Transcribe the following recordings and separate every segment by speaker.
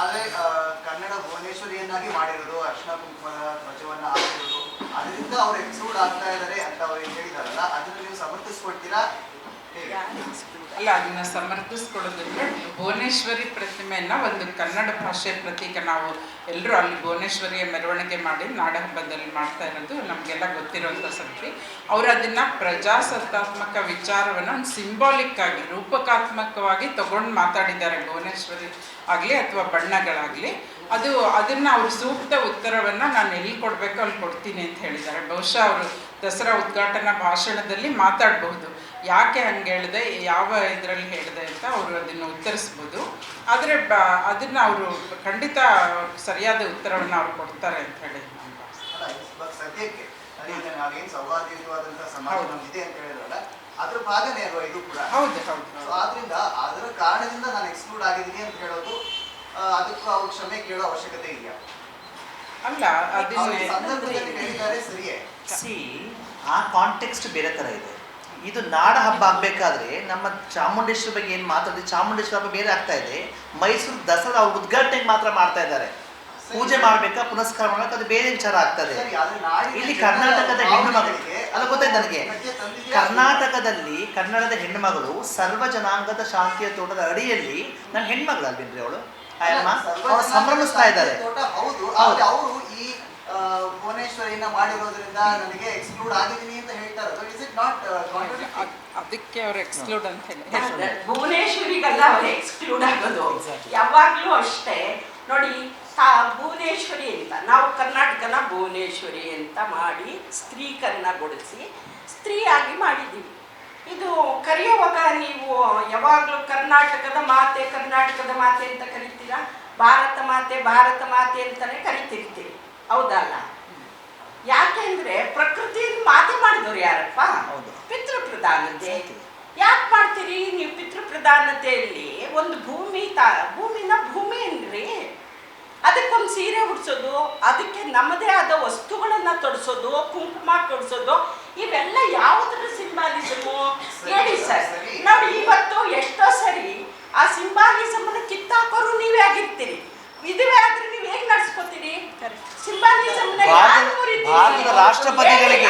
Speaker 1: ಆದ್ರೆ ಕನ್ನಡ ಭುವನೇಶ್ವರಿಯನ್ನಾಗಿ ಮಾಡಿರೋದು, ಅರ್ಶನ ಕುಂಕುಮದ ಧ್ವಜವನ್ನ ಹಾಕಿರೋದು, ಅದರಿಂದ ಅವ್ರು ಎಕ್ಸ್ಕ್ಲೂಡ್ ಆಗ್ತಾ ಇದ್ದಾರೆ ಅಂತ ಅವ್ರು ಹೇಳಿದಾರಲ್ಲ, ಅದನ್ನ ನೀವು ಸಮರ್ಥಿಸ್ಕೊಡ್ತೀರಾ? ಹೇಗೆ
Speaker 2: ಅಲ್ಲ, ಅದನ್ನ ಸಮರ್ಥಿಸ್ಕೊಳ್ಳೋದಂದ್ರೆ ಭುವನೇಶ್ವರಿ ಪ್ರತಿಮೆಯನ್ನ ಒಂದು ಕನ್ನಡ ಭಾಷೆ ಪ್ರತೀಕ ನಾವು ಎಲ್ಲರೂ ಅಲ್ಲಿ ಭುವನೇಶ್ವರಿಯ ಮೆರವಣಿಗೆ ಮಾಡಿ ನಾಡಹಬ್ಬದಲ್ಲಿ ಮಾಡ್ತಾ ಇರೋದು ನಮಗೆಲ್ಲ ಗೊತ್ತಿರುವಂಥ ಸಂಗತಿ. ಅವರು ಅದನ್ನ ಪ್ರಜಾಸತ್ತಾತ್ಮಕ ವಿಚಾರವನ್ನು ಒಂದು ಸಿಂಬಾಲಿಕ್ ಆಗಿ, ರೂಪಕಾತ್ಮಕವಾಗಿ ತಗೊಂಡು ಮಾತಾಡಿದ್ದಾರೆ ಭುವನೇಶ್ವರಿ ಆಗಲಿ ಅಥವಾ ಬಣ್ಣಗಳಾಗಲಿ. ಅದು ಅದನ್ನ ಅವ್ರ ಸೂಕ್ತ ಉತ್ತರವನ್ನ ನಾನು ಎಲ್ಲಿ ಕೊಡಬೇಕು ಅಲ್ಲಿ ಕೊಡ್ತೀನಿ ಅಂತ ಹೇಳಿದ್ದಾರೆ. ಬಹುಶಃ ಅವರು ದಸರಾ ಉದ್ಘಾಟನಾ ಭಾಷಣದಲ್ಲಿ ಮಾತಾಡಬಹುದು. ಯಾಕೆ ಹಂಗೆ ಹೇಳಿದೆ ಯಾವ ಇದರಲ್ಲಿ ಹೇಳಿದೆ ಅಂತ ಅವರು ಅದನ್ನು ಉತ್ತರಿಸ್ಬೋದು. ಆದರೆ ಬ ಅದನ್ನು ಅವರು ಖಂಡಿತ ಸರಿಯಾದ ಉತ್ತರವನ್ನು ಅವ್ರು ಕೊಡ್ತಾರೆ ಅಂತ ಹೇಳಿ
Speaker 1: ಸದ್ಯಕ್ಕೆ ನಾವೇನ್ ಸೌಹಾರ್ದಯುತವಾದಂತಹ ಸಮಾಜ
Speaker 2: ಹೌದು.
Speaker 1: ಅಂತ ಹೇಳಿದ್ರಲ್ಲ ಅದ್ರ ಭಾಗನೇ ಅಲ್ವಾ ಇದು ಕೂಡ?
Speaker 2: ಹೌದು ಹೌದು
Speaker 1: ಸೊ ಆದ್ರಿಂದ ಅದರ ಕಾರಣದಿಂದ ನಾನು ಎಕ್ಸ್ಕ್ಲೂಡ್ ಆಗಿದ್ದೀನಿ ಅಂತ ಹೇಳೋದು ಆ, ಅದಕ್ಕೂ ಅವ್ರು ಕ್ಷಮೆ ಕೇಳೋ ಅವಶ್ಯಕತೆ ಇಲ್ಲ.
Speaker 2: ಅಲ್ಲ ಅದನ್ನ
Speaker 1: ಅದನ್ನೇ ಸಂದರ್ಭದಲ್ಲಿ ಹೇಳಿದ್ದಾರೆ ಸರಿಯೇ.
Speaker 3: ಸಿ. ಆ ಕಾಂಟೆಕ್ಸ್ಟ್ ಬೇರೆ ಥರ ಇದೆ. ಇದು ನಾಡ ಹಬ್ಬ ಆಗಬೇಕಾದ್ರೆ ನಮ್ಮ ಚಾಮುಂಡೇಶ್ವರಿ ಬಗ್ಗೆ ಏನು ಮಾತಾಡಿದೆ ಚಾಮುಂಡೇಶ್ವರಿ ಹಬ್ಬ ಬೇರೆ ಆಗ್ತಾ ಇದೆ. ಮೈಸೂರು ದಸರಾ ಉದ್ಘಾಟನೆಗೆ ಮಾತ್ರ ಮಾಡ್ತಾ ಇದ್ದಾರೆ. ಪೂಜೆ ಮಾಡ್ಬೇಕಾ ಪುನಸ್ಕಾರ ಮಾಡಬೇಕು ಅದು ಬೇರೆ ವಿಚಾರ ಆಗ್ತದೆ ಇಲ್ಲಿ ಕರ್ನಾಟಕದ ಹೆಣ್ಣು
Speaker 1: ಮಗಳಿಗೆ
Speaker 3: ಅಲ್ಲ ಗೊತ್ತಾಯ್ತು ನನಗೆ. ಕರ್ನಾಟಕದಲ್ಲಿ ಕನ್ನಡದ ಹೆಣ್ಣು ಮಗಳು ಸರ್ವ ಜನಾಂಗದ ಶಾಂತಿಯ ತೋಟದ ಅಡಿಯಲ್ಲಿ ನನ್ನ ಅವಳು?
Speaker 1: ಸರ್ವ
Speaker 3: ಅವ್ರು
Speaker 1: ಜನಾಂಗದ
Speaker 3: ಸಂಭ್ರಮಿಸ್ತಾ ಇದ್ದಾರೆ.
Speaker 1: ಹೌದು. ಅವರು ಈ ಭುವನೇಶ್ವರಿಯಿಂದ ಮಾಡಿರೋದ್ರಿಂದ ನನಗೆ ಎಕ್ಸ್ಕ್ಲೂಡ್ ಆಗಿದ್ದೀನಿ
Speaker 2: ಅದಕ್ಕೆ ಅವರು ಎಕ್ಸ್ಕ್ಲೂಡ್ ಅಂತ ಹೇಳಿ.
Speaker 4: ಭುವನೇಶ್ವರಿಗಲ್ಲ ಅವ್ರು ಎಕ್ಸ್ಕ್ಲೂಡ್ ಆಗೋದು. ಯಾವಾಗಲೂ ಅಷ್ಟೇ. ನೋಡಿ ತಾ ಭುವನೇಶ್ವರಿ ಅಂತ. ನಾವು ಕರ್ನಾಟಕನ ಭುವನೇಶ್ವರಿ ಅಂತ ಮಾಡಿ ಸ್ತ್ರೀಕರಣಗೊಳಿಸಿ ಸ್ತ್ರೀಯಾಗಿ ಮಾಡಿದ್ದೀವಿ. ಇದು ಕರೆಯುವಾಗ ನೀವು ಯಾವಾಗಲೂ ಕರ್ನಾಟಕದ ಮಾತೆ ಕರ್ನಾಟಕದ ಮಾತೆ ಅಂತ ಕರಿತೀರಾ? ಭಾರತ ಮಾತೆ ಭಾರತ ಮಾತೆ ಅಂತಲೇ ಕರಿತಿರ್ತೀರಿ. ಹೌದಲ್ಲ? ಯಾಕೆಂದ್ರೆ ಪ್ರಕೃತಿಯಿಂದ ಮಾತೆ ಮಾಡಿದವ್ರು ಯಾರಪ್ಪ?
Speaker 3: ಹೌದು.
Speaker 4: ಪಿತೃ ಪ್ರಧಾನತೆ ಯಾಕೆ ಮಾಡ್ತೀರಿ? ನೀವು ಪಿತೃ ಪ್ರಧಾನತೆಯಲ್ಲಿ ಒಂದು ಭೂಮಿ ತಾ ಭೂಮಿನ ಭೂಮಿ ಏನ್ರಿ ಅದಕ್ಕೊಂದು ಸೀರೆ ಉಡ್ಸೋದು ಅದಕ್ಕೆ ನಮ್ಮದೇ ಆದ ವಸ್ತುಗಳನ್ನ ತೊಡಿಸೋದು ಕುಂಕುಮ ತೊಡಿಸೋದು ಇವೆಲ್ಲ ಯಾವುದ್ರ ಸಿಂಬಾಲಿಸಮು? ಹೇಳಿ ಸರ್.
Speaker 1: ನಾವು
Speaker 4: ನೋಡಿ ಇವತ್ತು ಎಷ್ಟೋ ಸರಿ ಆ ಸಿಂಬಾಲಿಸಮನ್ನ ಕಿತ್ತಾಕೋರು ನೀವೇ ಆಗಿರ್ತೀರಿ. ಇದುವೇ ಆದ್ರೆ ನೀವು ಹೇಗ್ ನಡ್ಸ್ಕೊತೀರಿ?
Speaker 3: ಭಾರತದ ರಾಷ್ಟ್ರಪತಿಗಳಿಗೆ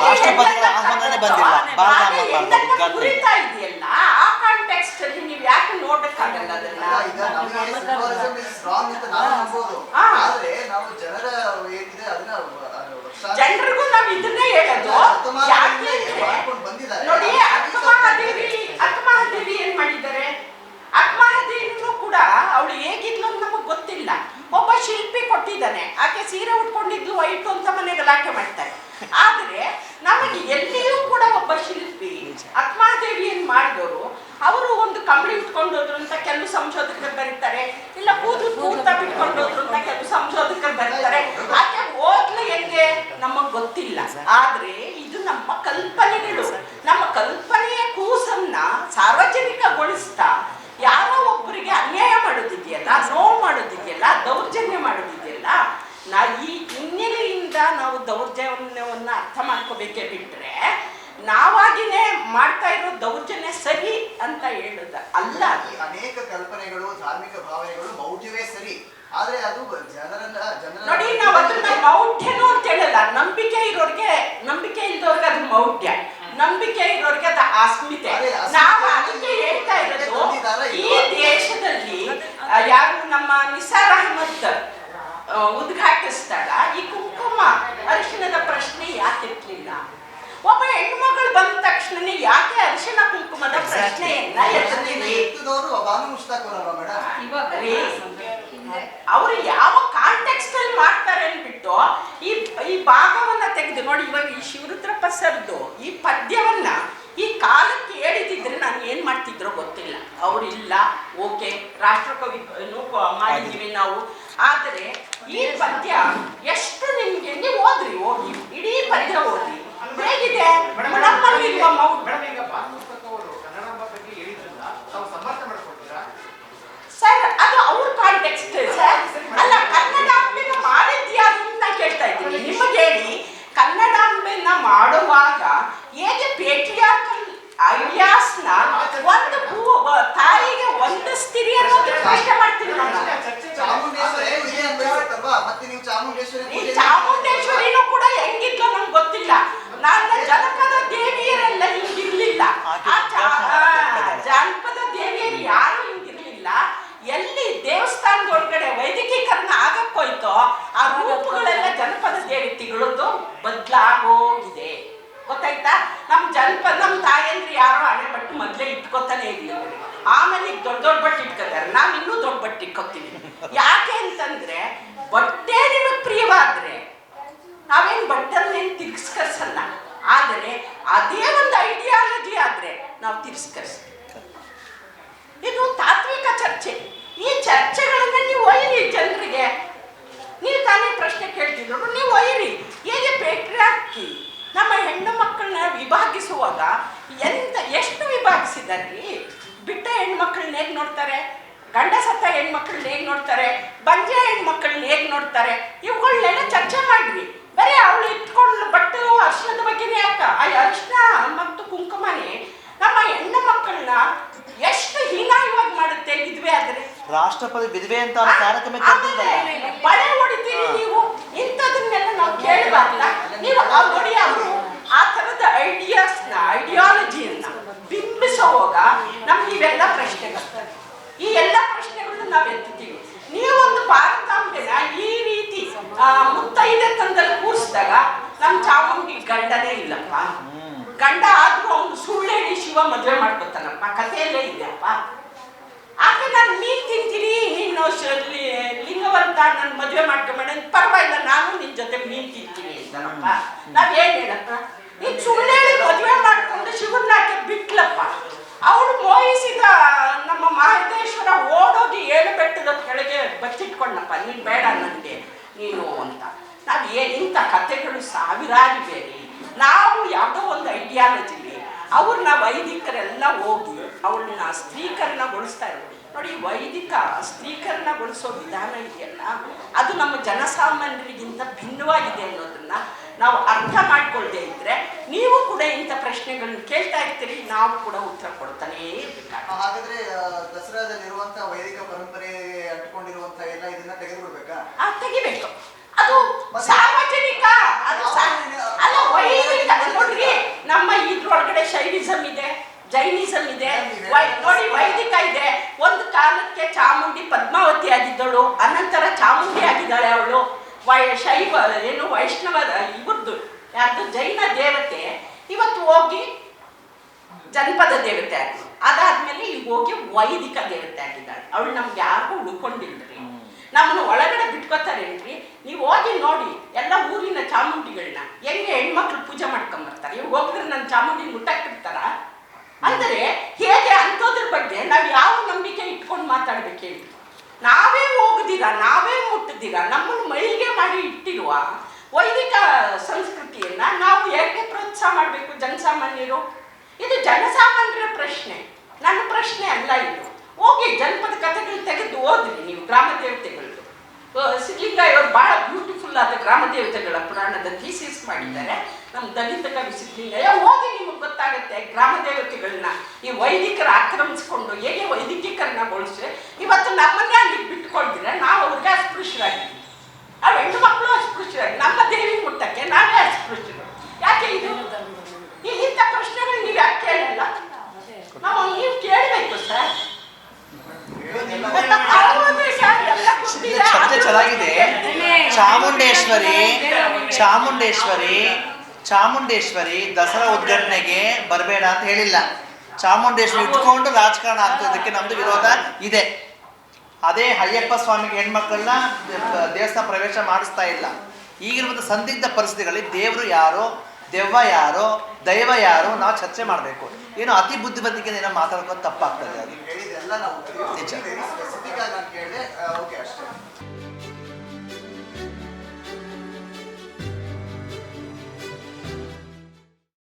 Speaker 3: ರಾಷ್ಟ್ರಪತಿಗಳ ಆಹ್ವಾನನೇ ಬಂದಿಲ್ಲ. ಭಾರತ
Speaker 4: ಹಾಗೆ
Speaker 3: ಹಬ್ಬ
Speaker 4: ಹೆಣ್ಣನ್ನ
Speaker 3: ಉದ್ಘಾಟನೆ.
Speaker 4: ಕುರಿತಾ ಇದೆಯಲ್ಲ ಆ ಕಾಂಟೆಕ್ಸ್ಟ್ ಅಲ್ಲಿ ನೀವು ಯಾಕೆ ನೋಡಕ್ಕಾಗಲ್ಲ ಅದನ್ನ
Speaker 1: ಈಗ ನಮಗೆ symbolism is wrong ಅಂತ ನಾವು ಅನ್ಬೋದು
Speaker 4: ಹಾ.
Speaker 1: ಆದ್ರೆ ನಾವು ಜನರ ಏನಿದೆ ಅದನ್ನ ಅದು ವರ್ಷಾಂತರ-
Speaker 4: ಜನರಿಗೂ ನಾವು ಇದನ್ನೇ ಹೇಳೋದು
Speaker 1: ಶತಮಾನಗಳಿಂದ
Speaker 4: ಯಾಕೆ ಅಂದ್ರೆ
Speaker 1: ಮಾಡ್ಕೊಂಡು ಬಂದಿದ್ದಾರೆ.
Speaker 4: ನೋಡಿ
Speaker 1: ಅದು
Speaker 4: ಅಕ್ಕಮಹಾದೇವಿ ಅಕ್ಕಮಹಾದೇವಿ ಏನ್ ಮಾಡಿದ್ದಾರೆ ಅಕ್ಕಮಹಾದೇವಿನೂ ಕೂಡ ಅವಳು ಹೇಗಿದ್ಲು ಅಂತ ನಮಗ್ ಗೊತ್ತಿಲ್ಲ ಒಬ್ಬ ಶಿಲ್ಪಿ ಕೊಟ್ಟಿದ್ದಾನೆ ಆಕೆ ಸೀರೆ ಉಟ್ಕೊಂಡಿದ್ಲು ವೈಟ್ ಅಂತ ಮನೆ ಗಲಾಟೆ ಮಾಡ್ತಾರೆ ಆದ್ರೆ ನಮಗೆ ಎಲ್ಲಿಯೂ ಕೂಡ ಒಬ್ಬ ಶಿಲ್ಪಿ ಅಕ್ಕಮಹಾದೇವಿ ಏನ್ ಮಾಡಿದವರು ಅವರು ಒಂದು ಕಂಬಳಿ ಉಟ್ಕೊಂಡು ಹೋದ್ರು ಅಂತ ಕೆಲವು ಸಂಶೋಧಕರು ಬರೀತಾರೆ ಇಲ್ಲ ಕೂದಲು ಕೂತ ಬಿಟ್ಕೊಂಡು ಹೋದ್ರು ಅಂತ ಕೆಲವು ಸಂಶೋಧಕರು ಬರೀತಾರೆ ಆಕೆ ಹೋಗ್ಲು ಹೆಂಗೆ ನಮಗ್ ಗೊತ್ತಿಲ್ಲ ಆದ್ರೆ ಇದು ನಮ್ಮ ಕಲ್ಪನೆಗಳು. ನಮ್ಮ ಕಲ್ಪನೆಯ ಕೂಸನ್ನ ಸಾರ್ವಜನಿಕಗೊಳಿಸ್ತಾ ಯಾರೋ ಒಬ್ಬರಿಗೆ ಅನ್ಯಾಯ ಮಾಡೋದಿದೆಯಲ್ಲ ನೋವು ಮಾಡೋದಿದೆಯಲ್ಲ ದೌರ್ಜನ್ಯ ಮಾಡೋದಿದೆಯಲ್ಲ ನಾ ಈ ಹಿನ್ನೆಲೆಯಿಂದ ನಾವು ದೌರ್ಜನ್ಯವನ್ನ ಅರ್ಥ ಮಾಡ್ಕೋಬೇಕೇ ಬಿಟ್ರೆ ನಾವಾಗಿನೇ ಮಾಡ್ತಾ ಇರೋ ದೌರ್ಜನ್ಯ ಸರಿ ಅಂತ ಹೇಳುದ ಅಲ್ಲ
Speaker 1: ಅನೇಕ ಕಲ್ಪನೆಗಳು ಧಾರ್ಮಿಕ ಭಾವನೆಗಳು ಮೌಢ್ಯವೇ ಸರಿ. ಆದ್ರೆ ಅದು ಜನರನ್ನ ಜನರ
Speaker 4: ನೋಡಿ ನಾವು ಅದನ್ನ ಮೌಢ್ಯನು ಅಂತ ಹೇಳಲ್ಲ. ನಂಬಿಕೆ ಇರೋರ್ಗೆ ನಂಬಿಕೆ ಇಲ್ದವ್ರಿಗೆ ಅದು ಮೌಢ್ಯ. ನಂಬಿಕೆ ಇರೋರ್ಗೆ ಅದು ಅಸ್ಮಿತೆ ನಾವು ಅದಕ್ಕೆ ಹೇಳ್ತಾ ಇರೋದು ಈ ದೇಶದಲ್ಲಿ ಯಾರು ನಮ್ಮ ನಿಸಾರ್ ಅಹಮದ್ ಉದ್ಘಾಟಿಸಿದಾಗ ಈ ಕುಂಕುಮ ಅರಿಶಿಣದ ಪ್ರಶ್ನೆ ಯಾಕೆ ಎತ್ತಲಿಲ್ಲ ಒಬ್ಬ ಹೆಣ್ಮಗಳು ಬಂದ ತಕ್ಷಣನೇ ಯಾಕೆ ಅರಿಶಿಣ ಕುಂಕುಮದ ಪ್ರಶ್ನೆಯನ್ನ ಎತ್ತಲಿಲ್ಲ
Speaker 1: ಎತ್ತಿದವರು
Speaker 4: ಅವರು ಯಾವ ಕಾಂಟೆಕ್ಸ್ಟ್ ಅಲ್ಲಿ ಮಾಡ್ತಾರೆ ಅಂದ್ಬಿಟ್ಟು ಈ ಈ ಭಾಗವನ್ನ ತೆಗೆದು ನೋಡಿ ಇವಾಗ ಈ ಶಿವರುದ್ರಪ್ಪ ಸರ್ದು ಈ ಪದ್ಯವನ್ನ ಈ ಕಾಲಕ್ಕೆ ಹೇಳಿದಿದ್ರೆ ನಾನು ಏನ್ ಮಾಡ್ತಿದ್ರೋ ಗೊತ್ತಿಲ್ಲ. ಅವರಿಲ್ಲ ಓಕೆ ರಾಷ್ಟ್ರಕವಿ ಮಾಡಿದ್ದೀವಿ ನಾವು. ಆದರೆ ಈ ಪದ್ಯ ಎಷ್ಟು ನಿಮ್ಗೆ ನೀವು ಓದ್ರಿ ಹೋಗಿ ಇಡೀ ಪದ್ಯ ಓದಿ ಹೇಗಿದೆ? ನಮ್ಮಲ್ಲಿರುವ ಮೌ
Speaker 5: ಮೇಡಮ್ ಈಗ ಬಾನು ಪುಸ್ತಕ ಅವರು ಕನ್ನಡಾಂಬ ಬಗ್ಗೆ ಹೇಳಿದ್ರಲ್ಲ ತಾವು ಸಮರ್ಥ ಮಾಡ್ಕೊಡ್ತೀರಾ
Speaker 4: ಸರ್ ಅದು ಅವ್ರ ಕಾಂಟೆಕ್ಸ್ಟ್ ಸರ್ ಅಲ್ಲ ಕನ್ನಡಾಂಬೆನ ಮಾಡಿದ್ಯಾರು ಅಂತ ನಾ ಕೇಳ್ತಾ ಇದ್ದೀನಿ ನಿಮಗೆ ಹೇಳಿ ಕನ್ನಡಾಂಬೆನ ಮಾಡುವಾಗ ಹೇಗೆ ಪೇಟ್ರಿಯಾರ್ಕಲ್ ಐಡಿಯಾಸ್ನ ಒಂದು ಭೂ ತಾಯಿಗೆ ಹೊಂದಿಸ್ತೀರಿ ಹಿರಿಯರು ಹತ್ರ ಪ್ರಶ್ನೆ ಮಾಡ್ತೀನಿ ನಾನು.
Speaker 1: ಚಾಮುಂಡೇಶ್ವರಿ ಇದೆ ಅನ್ಬೇಕಲ್ವಾ ಮತ್ತೆ ನೀವು ಚಾಮುಂಡೇಶ್ವರಿ
Speaker 4: ಈ
Speaker 1: ಪೂಜೆ
Speaker 4: ಚಾಮುಂಡೇಶ್ವರಿನೂ ಕೂಡ ಹೆಂಗಿದ್ಲು ನಮ್ಗೆ ಗೊತ್ತಿಲ್ಲ ನನ್ನ ಜನಪದ ದೇವಿಯರೆಲ್ಲ ಹಿಂಗಿರ್ಲಿಲ್ಲ ಆ ಚಾ- ಆ, ಜಾನಪದ ದೇವಿಯರು ಯಾರು ಹಿಂಗಿರ್ಲಿಲ್ಲ ಎಲ್ಲಿ ದೇವಸ್ಥಾನದ ಒಳಗಡೆ ವೈದಿಕೀಕರಣ ಆಗಕ್ಕೋಯ್ತೋ ಆ ರೂಪಗಳೆಲ್ಲ ಜನಪದ ದೇವತೆಗಳದ್ದು ಬದಲಾಗೋಗಿದೆ ಗೊತ್ತಾಯ್ತಾ ನಮ್ ಜನಪದ ನಮ್ ತಾಯಂದ್ರೆ ಯಾರೋ ಹಣೆ ಬಟ್ಟು ಮೊದ್ಲೇ ಇಟ್ಕೋತಾನೆ ಇರ್ಲಿಲ್ಲ ಆಮೇಲೆ ಈಗ ದೊಡ್ಡ ದೊಡ್ಡ ಬಟ್ಟೆ ಇಟ್ಕೋತಾರೆ ನಾವ್ ಇನ್ನೂ ದೊಡ್ಡ ಬಟ್ಟೆ ಇಟ್ಕೋತೀವಿ ಯಾಕೆ ಅಂತಂದ್ರೆ ಬಟ್ಟೆ ನಿಮಗೆ ಪ್ರಿಯವಾದ್ರೆ ನಾವೇನ್ ಬಟ್ಟೆಲ್ಲೇನು ತಿರಸ್ಕರಿಸಲ್ಲ ಆದರೆ ಅದೇ ಒಂದು ಐಡಿಯಾಲಜಿ ಆದ್ರೆ ನಾವು ತಿರಸ್ಕರಿಸ್ತೀವಿ ಇದು ತಾತ್ವಿಕ ಚರ್ಚೆ ಈ ಚರ್ಚೆಗಳನ್ನ ನೀವು ಒಯ್ಯಿರಿ ಜನರಿಗೆ. ನೀವು ತಾನೇ ಪ್ರಶ್ನೆ ಕೇಳ್ತಿದ್ರು. ನೀವು ಒಯ್ಯಿರಿ. ಹೇಗೆ ಪೇಟ್ರಿಯಾಕಿ ನಮ್ಮ ಹೆಣ್ಣು ಮಕ್ಕಳನ್ನ ವಿಭಾಗಿಸುವಾಗ ಎಂತ, ಎಷ್ಟು ವಿಭಾಗಿಸಿದಾರಿ ಬಿಟ್ಟ ಹೆಣ್ಮಕ್ಳನ್ನ ಹೇಗೆ ನೋಡ್ತಾರೆ? ಗಂಡ ಸತ್ತ ಹೆಣ್ಮಕ್ಳನ್ನ ಹೇಗೆ ನೋಡ್ತಾರೆ? ಬಂಜೆ ಹೆಣ್ಮಕ್ಳನ್ನ ಹೇಗೆ ನೋಡ್ತಾರೆ? ಇವುಗಳನ್ನೆಲ್ಲ ಚರ್ಚೆ ಮಾಡ್ರಿ ಬರೀ ಅವಳು ಇಟ್ಕೊಂಡು ಬಟ್ಟು ಅರ್ಶನದ ಬಗ್ಗೆನೇ ಯಾಕ? ಆ ಅರ್ಶನ ಮತ್ತು ಕುಂಕುಮನೇ ನಮ್ಮ ಹೆಣ್ಣು ಮಕ್ಕಳನ್ನ ಎಷ್ಟು ಹೀನಾಯವಾಗಿ ಮಾಡುತ್ತೆ ಇದುವೇ ಆದ್ರೆ?
Speaker 3: ರಾಷ್ಟ್ರಪತಿ ವಿಧವೆ ಅಂತ ಅವ್ರ ಕಾರ್ಯಕ್ರಮ ಕರೆದಿದ್ದಲ್ಲ
Speaker 4: ಆಮೇಲೆ ಬಳೆ ಹೊಡಿತೀರಿ ನೀವು? ಇಂಥದನ್ನೆಲ್ಲ ನಾವು ಕೇಳಬಾರ್ದ? ನೀವು ಆ ನೋಡಿ ಅವರು ಆ ಥರದ ಐಡಿಯಾಸ್ನ ಐಡಿಯಾಲಜಿಯನ್ನ ಬಿಂಬಿಸುವಾಗ ನಮ್ಗೆ ಇವೆಲ್ಲ ಪ್ರಶ್ನೆಗಳು. ಈ ಎಲ್ಲ ಪ್ರಶ್ನೆಗಳನ್ನ ನಾವು ಎತ್ತೀವಿ ನೀವೊಂದು ಭಾರತಾಂಬೆನ ಈ ರೀತಿ ಮುತ್ತೈದೆ ತಂದಲ್ಲಿ ಕೂರಿಸಿದಾಗ ನಮ್ಮ ಚಾಮುಂಡಿ ಗಂಡನೇ ಇಲ್ಲಪ್ಪ. ಗಂಡ ಆದ್ರೂ ಒಂದು ಸುಳ್ಳು ಹೇಳಿ ಶಿವ ಮದುವೆ ಮಾಡ್ಕೊತಾನಪ್ಪ. ಕಥೆಯಲ್ಲೇ ಇದೆಯಪ್ಪ ಆಗ ನಾನು ಮೀನು ತಿಂತೀನಿ ನೀನು ಲಿಂಗವಂತ ನನ್ನ ಮದುವೆ ಮಾಡ್ಕೊಂಬೇಡ ಪರವಾಗಿಲ್ಲ ನಾನು ನಿನ್ನ ಜೊತೆ ಮೀನು ತಿಂತೀನಿ ಅಂತನಪ್ಪ ನಾವೇನು ಹೇಳಪ್ಪ? ನೀನ್ ಸುಳ್ಳು ಸುಳ್ಳೇಲಿ ಮದುವೆ ಮಾಡ್ಕೊಂಡು ಶಿವನಾಕೆ ಬಿಟ್ಲಪ್ಪ. ಅವಳು ಮೋಹಿಸಿದ ನಮ್ಮ ಮಹದೇಶ್ವರ ಓಡೋಗಿ ಏಳು ಬೆಟ್ಟದ ಕೆಳಗೆ ಬಚ್ಚಿಟ್ಕೊಂಡಪ್ಪ ನೀನು ಬೇಡ ನನಗೆ ನೀನು ಅಂತ. ನಾವು ಏನು ಇಂಥ ಕಥೆಗಳು ಸಾವಿರಾರು ಬೇರೆ. ನಾವು ಯಾವುದೋ ಒಂದು ಐಡಿಯಾಲಜಿಲಿ ಅವ್ರನ್ನ ವೈದಿಕರೆಲ್ಲ ಹೋಗಿ ಅವಳನ್ನ ಸ್ತ್ರೀಕರಣಗೊಳಿಸ್ತಾ ಇರೋದು. ನೋಡಿ ವೈದಿಕ ಸ್ತ್ರೀಕರಣಗೊಳಿಸೋ ವಿಧಾನ ಇದೆಯಲ್ಲ ಅದು ನಮ್ಮ ಜನಸಾಮಾನ್ಯರಿಗಿಂತ ಭಿನ್ನವಾಗಿದೆ ಅನ್ನೋದನ್ನ ನಾವು ಅರ್ಥ ಮಾಡ್ಕೊಳ್ಳದೆ ಇದ್ರೆ ನೀವು ಕೂಡ ಇಂಥ ಪ್ರಶ್ನೆಗಳನ್ನ ಕೇಳ್ತಾ ಇರ್ತೀರಿ ನಾವು ಕೂಡ ಉತ್ತರ ಕೊಡ್ತಾನೇ
Speaker 1: ಹಾಗಾದ್ರೆ ದಸರಾದಲ್ಲಿರುವಂತಹ ದಸರಾದಲ್ಲಿರುವಂತ ವೈದಿಕ ಪರಂಪರೆ ಅಂಟ್ಕೊಂಡಿರುವಂತಹ ಎಲ್ಲ ಇದನ್ನ ತೆಗೆದುಕೊಳ್ಬೇಕಾ
Speaker 4: ಆ ತೆಗಿಬೇಕು. ಅದು ಸಾರ್ವಜನಿಕ ಅದು ಅಲ್ಲ ವೈದಿಕ ನೋಡ್ರಿ ನಮ್ಮ ಇದ್ರೊಳಗಡೆ ಶೈಲಿಸಮ್ ಇದೆ. ಜೈನಿಸಮ್ ಇದೆ ನೋಡಿ ವೈದಿಕ ಇದೆ. ಒಂದು ಕಾಲಕ್ಕೆ ಚಾಮುಂಡಿ ಪದ್ಮಾವತಿ ಆಗಿದ್ದಳು ಅನಂತರ ಚಾಮುಂಡಿ ಆಗಿದ್ದಾಳೆ ಅವಳು. ವೈ ಶೈವ ಏನು ವೈಷ್ಣವ ಇವ್ರದ್ದು ಯಾರ್ದು ಜೈನ ದೇವತೆ ಇವತ್ತು ಹೋಗಿ ಜನಪದ ದೇವತೆ ಆಗಿ ಅದಾದ್ಮೇಲೆ ಈಗ ಹೋಗಿ ವೈದಿಕ ದೇವತೆ ಆಗಿದ್ದಾಳೆ. ಅವಳು ನಮ್ಗೆ ಯಾರಿಗೂ ಉಳ್ಕೊಂಡಿಲ್ರಿ. ನಮ್ಮನ್ನು ಒಳಗಡೆ ಬಿಟ್ಕೋತಾರೇನ್ರಿ? ನೀವು ಹೋಗಿ ನೋಡಿ ಎಲ್ಲ ಊರಿನ ಚಾಮುಂಡಿಗಳನ್ನ ಹೆಂಗೆ ಹೆಣ್ಮಕ್ಳು ಪೂಜೆ ಮಾಡ್ಕೊಂಬರ್ತಾರೆ? ಇವಾಗ ಹೋಗಿದ್ರೆ ನನ್ನ ಚಾಮುಂಡಿ ಮುಟ್ಟಾಕಿರ್ತಾರ ಅಂದರೆ ಹೇಗೆ ಅಂಥದ್ರ ಬಗ್ಗೆ ನಾವು ಯಾವ ನಂಬಿಕೆ ಇಟ್ಕೊಂಡು ಮಾತಾಡ್ಬೇಕು ಹೇಳಿ. ನಾವೇ ಹೋಗದಿರ ನಾವೇ ಮುಟ್ಟದಿರ ನಮ್ಮನ್ನು ಮೈಲಿಗೆ ಮಾಡಿ ಇಟ್ಟಿರುವ ವೈದಿಕ ಸಂಸ್ಕೃತಿಯನ್ನ ನಾವು ಹೇಗೆ ಪ್ರೋತ್ಸಾಹ ಮಾಡಬೇಕು ಜನಸಾಮಾನ್ಯರು? ಇದು ಜನಸಾಮಾನ್ಯರ ಪ್ರಶ್ನೆ. ನನ್ನ ಪ್ರಶ್ನೆ ಅಲ್ಲ ಇದು. ಹೋಗಿ ಜನಪದ ಕಥೆಗಳು ತೆಗೆದು ಓದ್ರಿ ನೀವು ಗ್ರಾಮ ದೇವತೆಗಳದ್ದು ಆ, ಸಿದ್ಧಲಿಂಗಯ್ಯವ್ರು ಬಹಳ ಬ್ಯೂಟಿಫುಲ್ ಆದ ಗ್ರಾಮ ದೇವತೆಗಳ ಪುರಾಣದ ಥೀಸಿಸ್ ಮಾಡಿದ್ದಾರೆ. ನಮ್ಮ ದಲಿತ ಕವಿ ಸಿದ್ಲಿಂಗಯ್ಯ ನಿಮಗೆ ಗೊತ್ತಾಗುತ್ತೆ ಗ್ರಾಮ ದೇವತೆಗಳನ್ನ. ಈ ವೈದಿಕರು ಆಕ್ರಮಿಸ್ಕೊಂಡು ಹೇಗೆ ವೈದಿಕೀಕರಣಗೊಳಿಸಿ ಇವತ್ತು ನಮ್ಮನ್ನೇ ಅಲ್ಲಿ ಬಿಟ್ಕೊಳ್ತೀರ ನಾವು ಅವ್ರಿಗೆ ಅಸ್ಪೃಶ್ಯರಾಗಿದ್ದೀವಿ ಆ ಹೆಣ್ಣು ಮಕ್ಕಳು ಅಸ್ಪೃಶ್ಯರಾಗಿ. ನಮ್ಮ ದೇವಿ ಮುಟ್ಟಕ್ಕೆ ನಾವೇ ಅಸ್ಪೃಶ್ಯರು. ಯಾಕೆ ಇದು? ಈ- ಇಂಥ ಪ್ರಶ್ನೆಗಳು ನೀವು ಯಾಕೆ ಕೇಳಲ್ಲ? ನಾವು ನೀವು ಕೇಳಬೇಕು ಸರ್.
Speaker 3: ಚೆನ್ನಾಗಿದೆ ಚಾಮುಂಡೇಶ್ವರಿ ಚಾಮುಂಡೇಶ್ವರಿ ಚಾಮುಂಡೇಶ್ವರಿ ದಸರಾ ಉದ್ಘಾಟನೆಗೆ ಬರಬೇಡ ಅಂತ ಹೇಳಿಲ್ಲ. ಚಾಮುಂಡೇಶ್ವರಿ ಇಟ್ಕೊಂಡು ರಾಜಕಾರಣ ಆಗ್ತದಕ್ಕೆ ನಮ್ದು ವಿರೋಧ ಇದೆ. ಅದೇ ಅಯ್ಯಪ್ಪ ಸ್ವಾಮಿಗೆ ಹೆಣ್ಮಕ್ಳನ್ನ ದೇವಸ್ಥಾನ ಪ್ರವೇಶ ಮಾಡಿಸ್ತಾ ಇಲ್ಲ. ಈಗಿರುವಂಥ ಸಂದಿಗ್ಧ ಪರಿಸ್ಥಿತಿಗಳಲ್ಲಿ ದೇವರು ಯಾರು ದೆವ್ವ ಯಾರು ದೈವ ಯಾರು ನಾವು ಚರ್ಚೆ ಮಾಡಬೇಕು. ಏನು ಅತಿ ಬುದ್ಧಿವಂತಿಕೆ ಏನೋ ಮಾತಾಡ್ಕೊಂಡು ತಪ್ಪಾಗ್ತದೆ ಅದು. ನಿಜ.